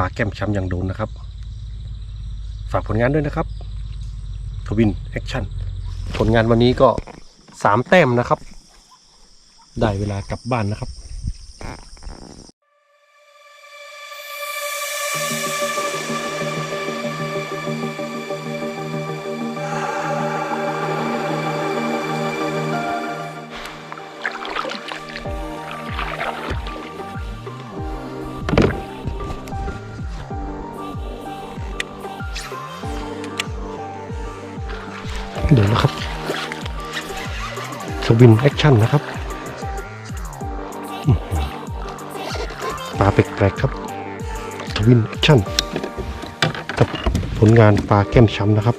ลาแก้มช้ำอย่างโดนนะครับ ฝากผลงานด้วยนะครับทวินแอคชั่นผลงานวันนี้ก็สามแต้มนะครับ ได้เวลากลับบ้านนะครับ เดี๋ยวนะครับทวินแอคชั่นนะครับปลาแปลกๆครับทวินแอคชั่นกับผลงานปลาแก้มช้ำนะครับ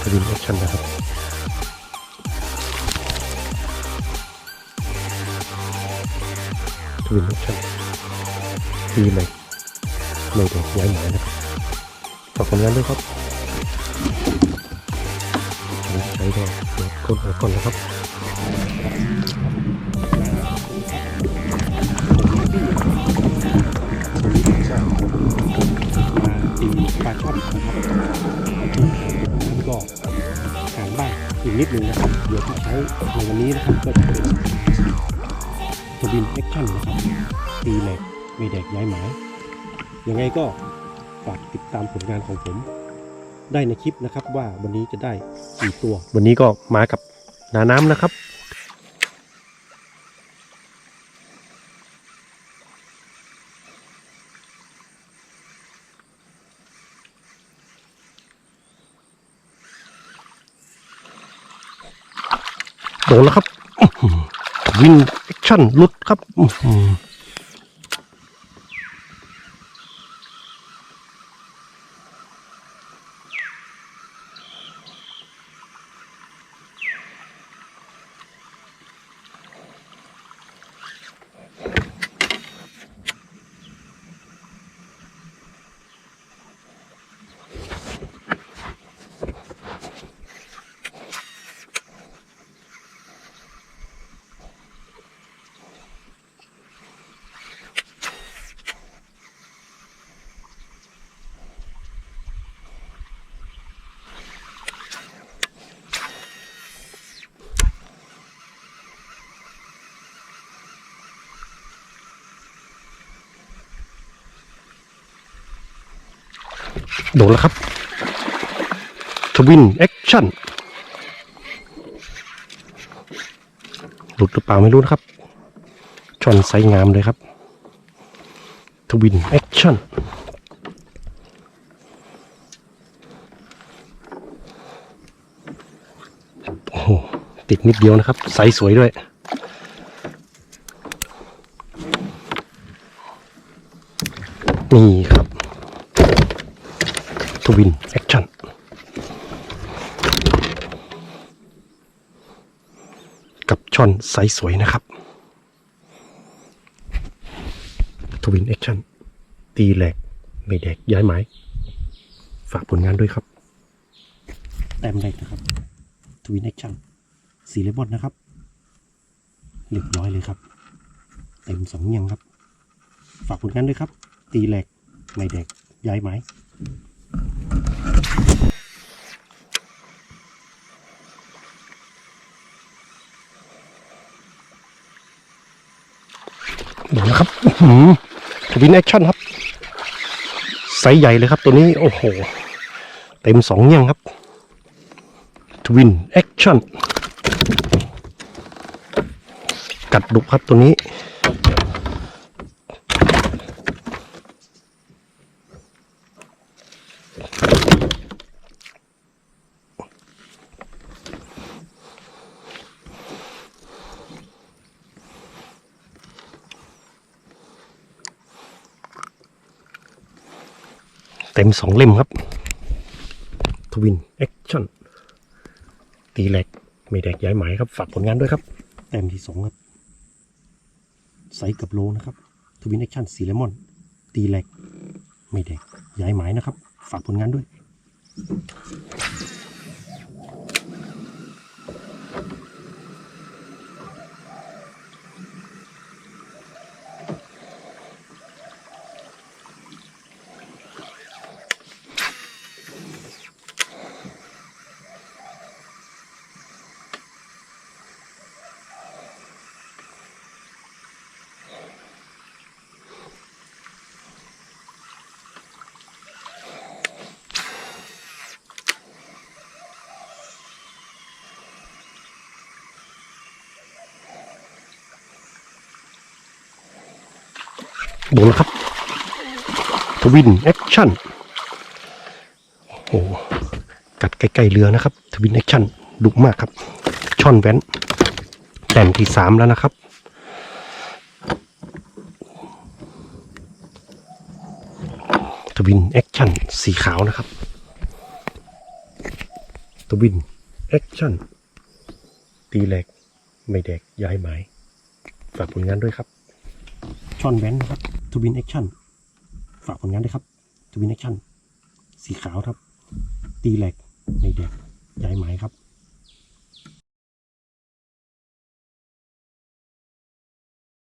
ทวินแอคชั่นนะครับทวินแอคชั่นดี เลยไม่ได้ย้ายหมายนะครับฝากผลงานด้วยครับใช้ก็เปิดคนออกก่อนนะครับตีปลาช่อนนะครับนี่ก็ห่างบ้างอีกนิดนึงนะครับ เดี๋ยวที่ใช้ในวันนี้นะครับก็จะเป็นทวินแอคชั่นนะครับตีแหลกไม่แดกย้ายหมาย ยังไงก็ฝากติดตามผลงานของผม ได้ในคลิปนะครับว่าวันนี้จะได้กี่ตัว วันนี้ก็มากับนาน้ำนะครับโดนแล้วครับ วินแอคชั่นลุดครับ โดนแล้วครับ ทวินแอคชั่น หลุดหรือเปล่าไม่รู้นะครับ ชอนไซงามเลยครับ ทวินแอคชั่น โอ้โห ติดนิดเดียวนะครับ ไซสวยด้วยนี่ครับ ทวินแอคชั่นกับช่อนไซส์สวยนะครับ ทวินแอคชั่น ตีแหลก ไม่แดกย้ายไม้ ฝากผลงานด้วยครับ แต้มแรกนะครับ ทวินแอคชั่น สีเลมอนนะครับ เรียบร้อยเลยครับ เต็มสองเงียงครับ ฝากผลงานด้วยครับ ตีแหลก ไม่แดกย้ายไหม ดูนะครับทวินแอคชั่นครับไซส์ใหญ่เลยครับตัวนี้โอ้โห เต็มสองเงี้ยงครับทวินแอคชั่นกัดดุครับตัวนี้ เต็มสองเล่มครับ ทวินแอคชั่น ตีแหลกไม่แดกย้ายหมายครับ ฝากผลงานด้วยครับแต้มที่สองครับไซส์กับโลนะครับ ทวินแอคชั่นสีเลมอน ตีแหลกไม่แดกย้ายหมายนะครับ ฝากผลงานด้วย โดนแล้วครับ ทวินแอคชั่น โอ้โหกัดใกล้ๆเรือนะครับ ทวินแอคชั่นดุมากครับ ช่อนแว้นแต้มที่สามแล้วนะครับทวินแอคชั่นสีขาวนะครับทวินแอคชั่นตีแหลก ไม่แดกย้ายหมาย ฝากผลงานด้วยครับ ช่อนแว้นนะครับ ทูบินแอคชั่นฝากผลงานด้วยครับทูบินแอคชั่นสีขาวครับ ตีแหลกไม่แดกย้ายหมครับ